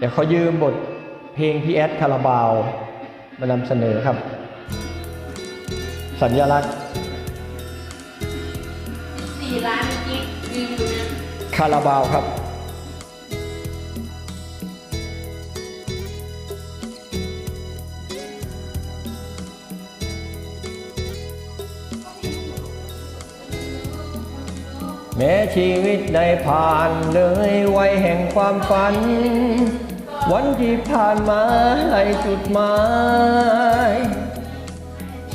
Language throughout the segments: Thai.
เดี๋ยวเขายืมบทเพลงพี่แอดคาราบาวมานำเสนอครับ สัญลักษณ์สี่ล้านกิ๊กยืนอยู่นะคาราบาวครับแม้ชีวิตได้ผ่านเลยวัยแห่งความฝัน วันที่ผ่านมาให้จุดหมาย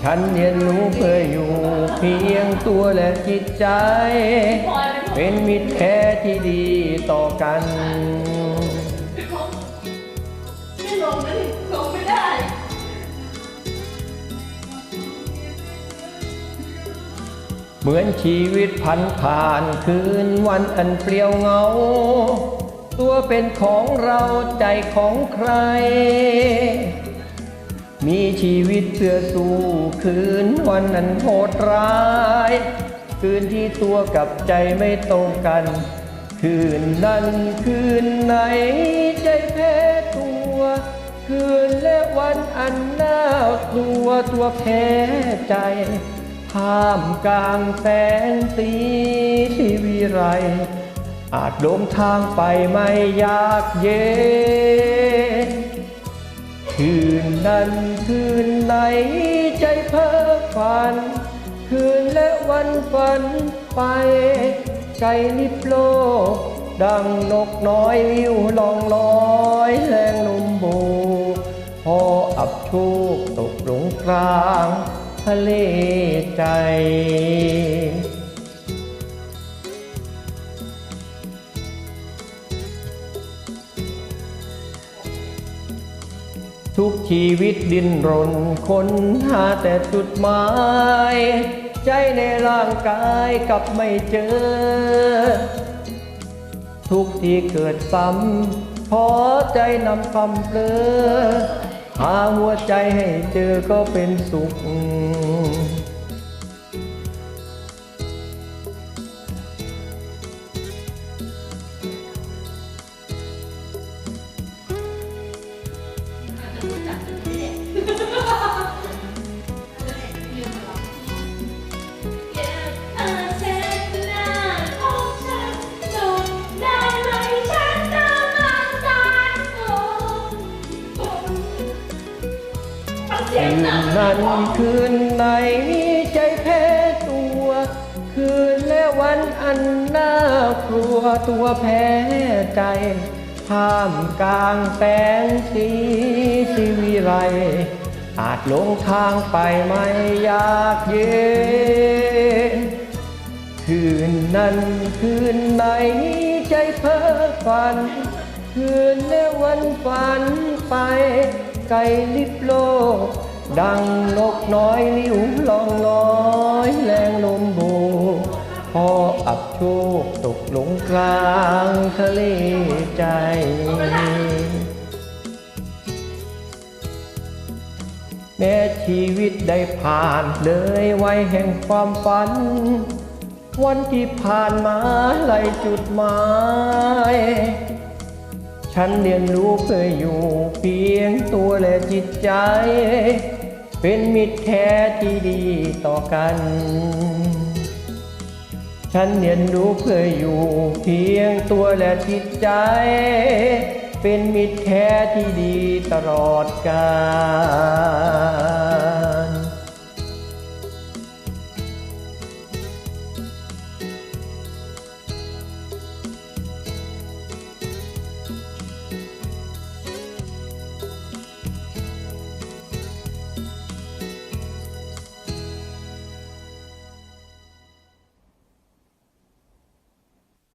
ฉันเรียนรู้เพื่ออยู่เพียงตัวและจิตใจพลอยเป็นเป็นมิตรแท้ที่ดีต่อกันไม่ลงเลยลงไม่ได้เหมือนชีวิตพันผ่านคืนวันอันเปลี่ยวเหงา ตัวเป็นของเราใจของใคร มีชีวิตเพื่อสู้คืนวันนั้นโหดร้าย คืนที่ตัวกับใจไม่ตรงกัน คืนนั้นคืนไหนใจแพ้ตัว คืนและวันอันน่ากลัวตัวแพ้ใจท่ามกลางแสงสีที่วิไร อาจหลงทางไปไม่อยากเย็น คืนนั้นคืนไหนใจเพ้อฝัน คืนและวันฝันไปไกลลิบโลก ดังนกน้อยวิวลองลอยแรงลมโบกพออับโชคตกหลงกลางทะเลใจ ทุกชีวิตดิ้นรนคนหาแต่จุดหมาย ใจในร่างกายกลับไม่เจอ ทุกที่เกิดซ้ำพอใจนำคำเปลือหาหัวใจให้เจอก็เป็นสุข คืนนั้นคืนไหนใจแพ้ตัว คืนและวันอันน่ากลัวตัวแพ้ใจท่ามกลางแสงสีสิวิไรอาจหลงทางไปไม่อยากเย็น คืนนั้นคืนไหนใจเพ้อฝัน คืนและวันฝันไปไกลลิบโลก ดังนกน้อยลิ้วลองลอยแรงลมโบกพออับโชคตกหลงกลางทะเลใจแม้ชีวิตได้ผ่านเลยวัยแห่งความฝัน วันที่ผ่านมาไหลจุดหมาย ฉันเรียนรู้เพื่ออยู่เพียงตัวและจิตใจ เป็นมิตรแท้ที่ดีต่อกัน ฉันเรียนรู้เพื่ออยู่เพียงตัวและจิตใจ เป็นมิตรแท้ที่ดีตลอดกาล